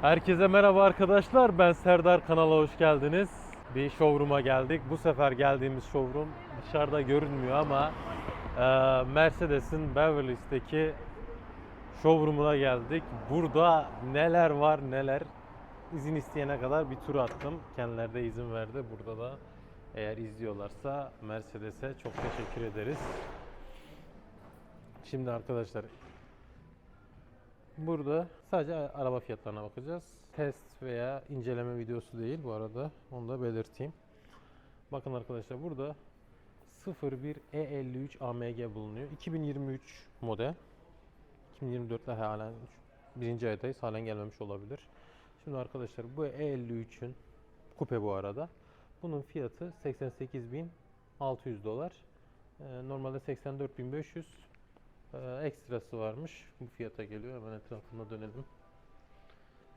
Herkese merhaba arkadaşlar. Ben Serdar kanala hoş geldiniz. Bir showroom'a geldik. Bu sefer geldiğimiz showroom dışarıda görünmüyor ama e, Mercedes'in Beverly Hills'teki showroom'una geldik. Burada neler var neler. İzin isteyene kadar bir tur attım. Kendileri de izin verdi. Burada da eğer izliyorlarsa Mercedes'e çok teşekkür ederiz. Şimdi arkadaşlar Burada sadece araba fiyatlarına bakacağız. Test veya inceleme videosu değil bu arada. Onu da belirteyim. Bakın arkadaşlar burada 01 E53 AMG bulunuyor. 2023 model. 2024'te halen birinci aydayız. Halen gelmemiş olabilir. Şimdi arkadaşlar bu E53'ün kupe bu arada. Bunun fiyatı 88.600 dolar. Ee, Normalde 84.500 ee, ekstrası varmış. Bu fiyata geliyor. Hemen etrafına dönelim.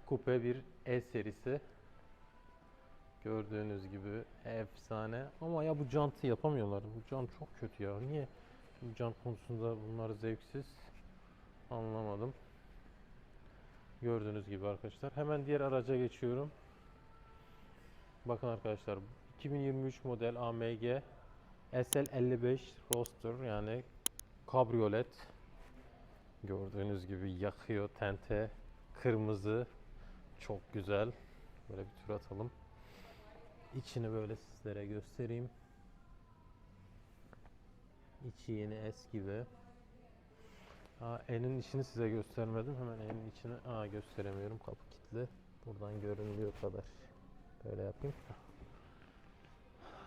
Coupe bir E serisi. Gördüğünüz gibi efsane. Ama ya bu jantı yapamıyorlar. Bu jant çok kötü ya. Niye bu jant konusunda bunlar zevksiz? Anlamadım. Gördüğünüz gibi arkadaşlar. Hemen diğer araca geçiyorum. Bakın arkadaşlar 2023 model AMG SL55 Roadster yani kabriolet. Gördüğünüz gibi yakıyor. Tente kırmızı. Çok güzel. Böyle bir tur atalım. İçini böyle sizlere göstereyim. İçi yeni es gibi Aa, enin içini size göstermedim. Hemen enin içini aa, gösteremiyorum. Kapı kilitli. Buradan görünüyor kadar. Böyle yapayım.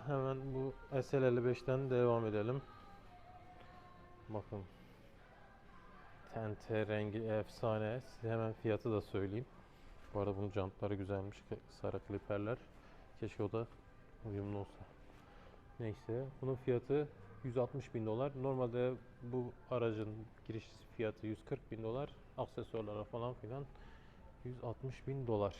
Hemen bu SL55'ten devam edelim Bakın. Tente rengi efsane. Size hemen fiyatı da söyleyeyim. Bu arada bunun jantları güzelmiş. Sarı kliperler. Keşke o da uyumlu olsa. Neyse. Bunun fiyatı 160 bin dolar. Normalde bu aracın giriş fiyatı 140 bin dolar. Aksesuarlara falan filan 160 bin dolar.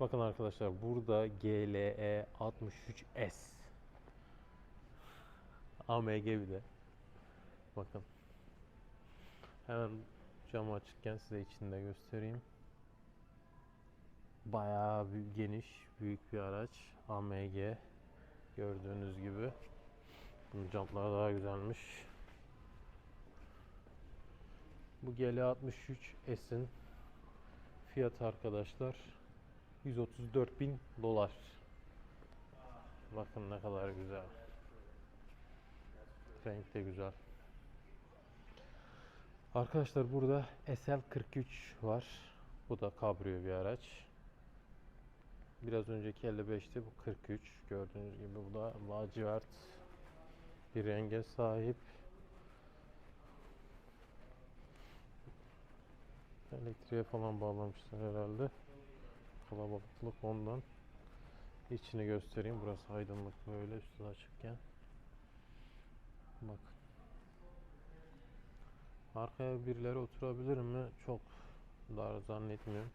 Bakın arkadaşlar burada GLE 63S AMG bir de. Bakın. Hemen camı açıkken size içinde göstereyim. Bayağı bir geniş, büyük bir araç. AMG. Gördüğünüz gibi. Bunun jantları daha güzelmiş. Bu GL63S'in fiyatı arkadaşlar 134 bin dolar. Bakın ne kadar güzel. Renk de güzel. Arkadaşlar burada SL43 var. Bu da kabrio bir araç. Biraz önceki 55'ti bu 43. Gördüğünüz gibi bu da lacivert bir renge sahip. Elektriğe falan bağlamışlar herhalde. Kalabalıklık ondan. İçini göstereyim. Burası aydınlık böyle üstü açıkken. Bakın. Arkaya birileri oturabilir mi? Çok dar zannetmiyorum.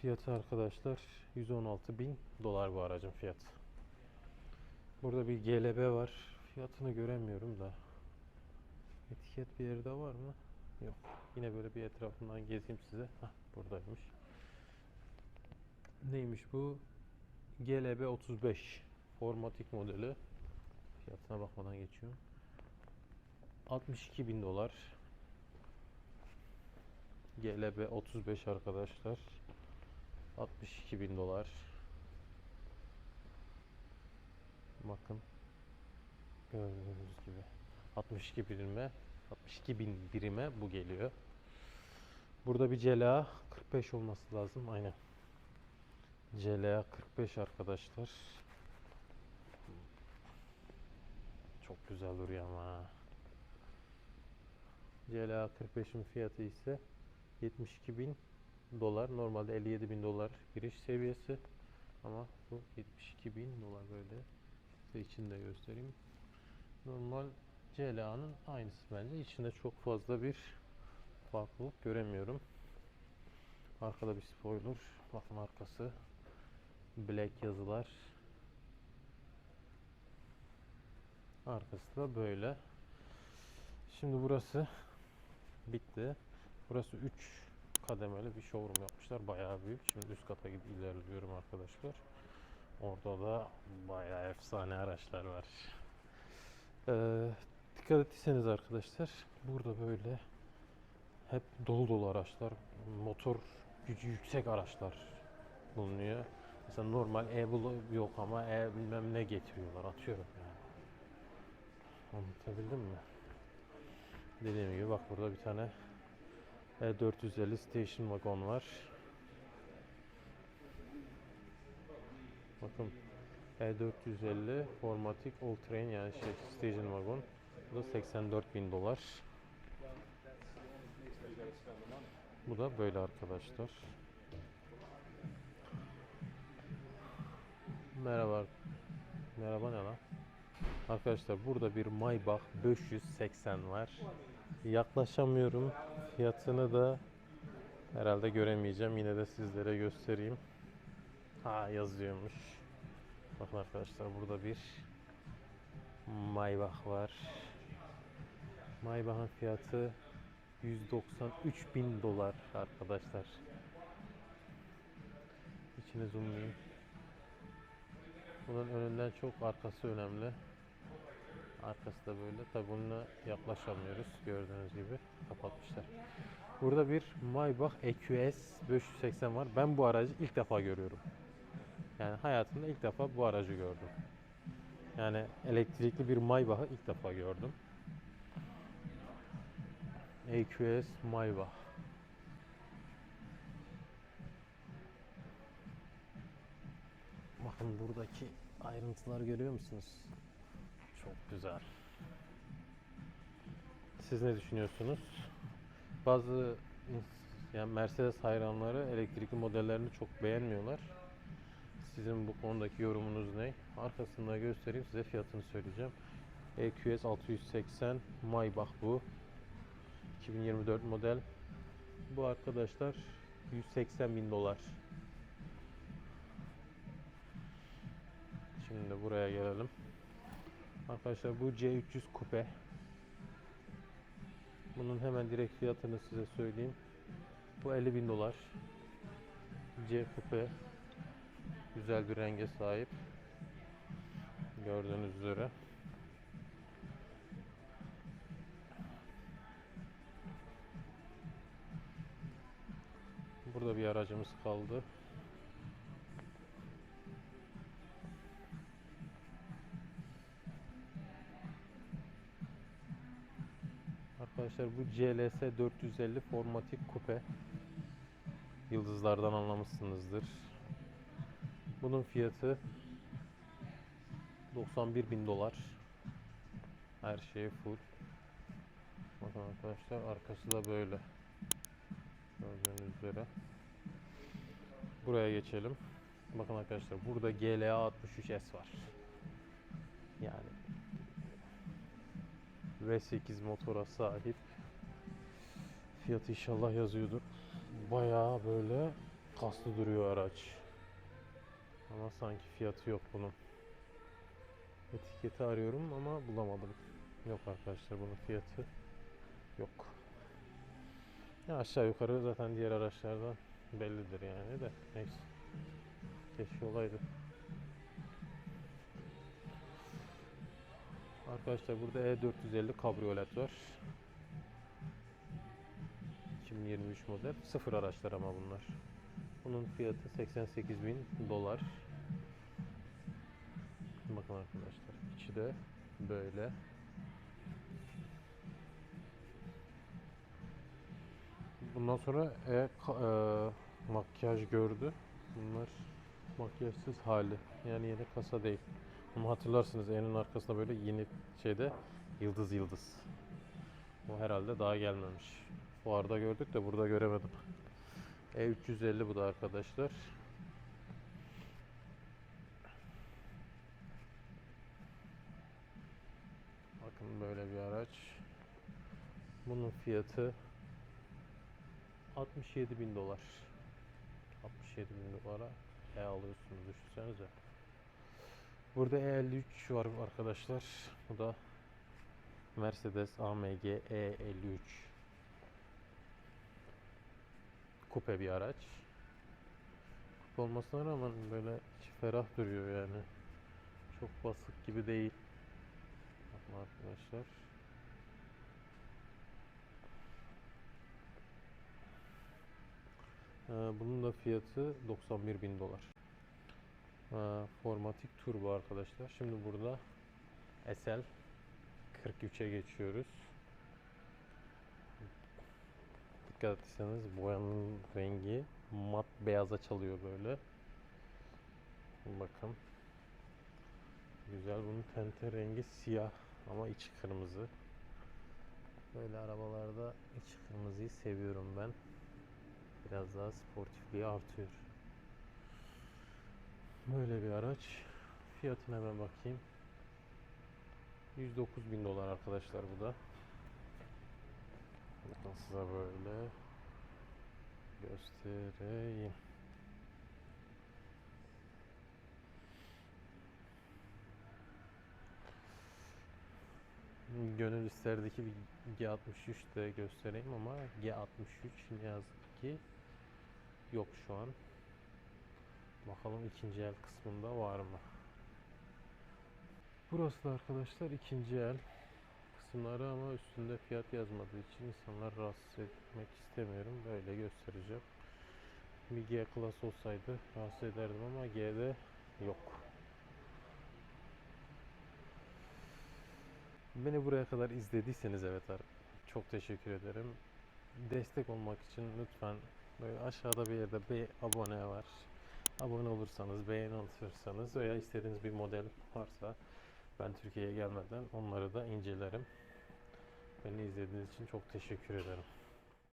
Fiyatı arkadaşlar 116 bin dolar bu aracın fiyatı. Burada bir GLB var. Fiyatını göremiyorum da. Etiket bir yerde var mı? Yok. Yine böyle bir etrafından gezeyim size. Hah, buradaymış. Neymiş bu? GLB 35 formatik modeli. Fiyatına bakmadan geçiyorum. 62 bin dolar. GLB 35 arkadaşlar. 62 bin dolar. Bakın. Gördüğünüz gibi. 62 birime 62 bin birime bu geliyor. Burada bir CLA 45 olması lazım. Aynen. CLA 45 arkadaşlar. Çok güzel duruyor ama. Ha. CLA 45'in fiyatı ise 72 bin dolar. Normalde 57 bin dolar giriş seviyesi. Ama bu 72 bin dolar böyle. Size içinde göstereyim. Normal CLA'nın aynısı bence. İçinde çok fazla bir farklılık göremiyorum. Arkada bir spoiler. Bakın arkası. Black yazılar. Arkası da böyle. Şimdi burası bitti. Burası 3 kademeli bir showroom yapmışlar. Bayağı büyük. Şimdi üst kata ilerliyorum arkadaşlar. Orada da bayağı efsane araçlar var. Ee, dikkat ettiyseniz arkadaşlar burada böyle hep dolu dolu araçlar, motor gücü yüksek araçlar bulunuyor. Mesela normal e yok ama e bilmem ne getiriyorlar atıyorum yani. Anlatabildim mi? Dediğim gibi bak burada bir tane E450 station wagon var. Bakın E450 Formatic All Terrain yani şey station wagon. Bu da 84 bin dolar. Bu da böyle arkadaşlar. Merhaba. Merhaba ne lan? Arkadaşlar burada bir Maybach 580 var. Yaklaşamıyorum. Fiyatını da herhalde göremeyeceğim. Yine de sizlere göstereyim. Ha yazıyormuş. Bakın arkadaşlar burada bir Maybach var. Maybach'ın fiyatı 193 bin dolar arkadaşlar. İçine zoomlayayım. Bunun önünden çok arkası önemli. Arkası da böyle. Tabi bununla yaklaşamıyoruz. Gördüğünüz gibi kapatmışlar. Burada bir Maybach EQS 580 var. Ben bu aracı ilk defa görüyorum. Yani hayatımda ilk defa bu aracı gördüm. Yani elektrikli bir Maybach'ı ilk defa gördüm. EQS Maybach. Bakın buradaki ayrıntılar görüyor musunuz? Çok güzel. Siz ne düşünüyorsunuz? Bazı yani Mercedes hayranları elektrikli modellerini çok beğenmiyorlar. Sizin bu konudaki yorumunuz ne? Arkasında göstereyim size fiyatını söyleyeceğim. EQS 680 Maybach bu. 2024 model. Bu arkadaşlar 180 bin dolar. Şimdi buraya gelelim. Arkadaşlar bu C300 kupe. Bunun hemen direkt fiyatını size söyleyeyim. Bu 50 bin dolar. C kupe. Güzel bir renge sahip. Gördüğünüz üzere. Burada bir aracımız kaldı. Arkadaşlar bu CLS 450 formatik kupe. Yıldızlardan anlamışsınızdır. Bunun fiyatı 91 bin dolar. Her şey full. Bakın arkadaşlar arkası da böyle. Gördüğünüz üzere. Buraya geçelim. Bakın arkadaşlar burada GLA 63S var. Yani V8 motora sahip. Fiyatı inşallah yazıyordur. Bayağı böyle kaslı duruyor araç. Ama sanki fiyatı yok bunun. Etiketi arıyorum ama bulamadım. Yok arkadaşlar bunun fiyatı yok. Ya aşağı yukarı zaten diğer araçlardan bellidir yani de neyse. Keşke olaydı. Arkadaşlar burada E450 kabriolet var. 2023 model. Sıfır araçlar ama bunlar. Bunun fiyatı 88 bin dolar. Bakın arkadaşlar içi de böyle. Bundan sonra e, e, makyaj gördü. Bunlar makyajsız hali. Yani yeni kasa değil. Ama hatırlarsınız E'nin arkasında böyle yeni şeyde yıldız yıldız. O herhalde daha gelmemiş. Fuarda gördük de burada göremedim. E350 bu da arkadaşlar. Bakın böyle bir araç. Bunun fiyatı 67 bin dolar. 67 bin dolara E alıyorsunuz düşünsenize. Burada E53 var arkadaşlar. Bu da Mercedes AMG E53. kupe bir araç. Kupe olmasına rağmen böyle ferah duruyor yani. Çok basık gibi değil. Bakın arkadaşlar. Ee, bunun da fiyatı 91 bin dolar. Ee, Formatik turbo arkadaşlar. Şimdi burada SL 43'e geçiyoruz. Dikkat etseniz boyanın rengi mat beyaza çalıyor böyle. Bakın. Güzel bunun tente rengi siyah ama içi kırmızı. Böyle arabalarda iç kırmızıyı seviyorum ben. Biraz daha sportifliği artıyor. Böyle bir araç. Fiyatına hemen bakayım. 109 bin dolar arkadaşlar bu da. Bakın size böyle göstereyim. Gönül isterdi ki bir G63 de göstereyim ama G63 ne yazık ki yok şu an. Bakalım ikinci el kısmında var mı? Burası da arkadaşlar ikinci el kısımları ama üstünde fiyat yazmadığı için insanlar rahatsız etmek istemiyorum. Böyle göstereceğim. Bir G klas olsaydı rahatsız ederdim ama G'de yok. Beni buraya kadar izlediyseniz evet çok teşekkür ederim. Destek olmak için lütfen böyle aşağıda bir yerde bir abone var. Abone olursanız, beğeni atırsanız veya istediğiniz bir model varsa ben Türkiye'ye gelmeden onları da incelerim. Beni izlediğiniz için çok teşekkür ederim.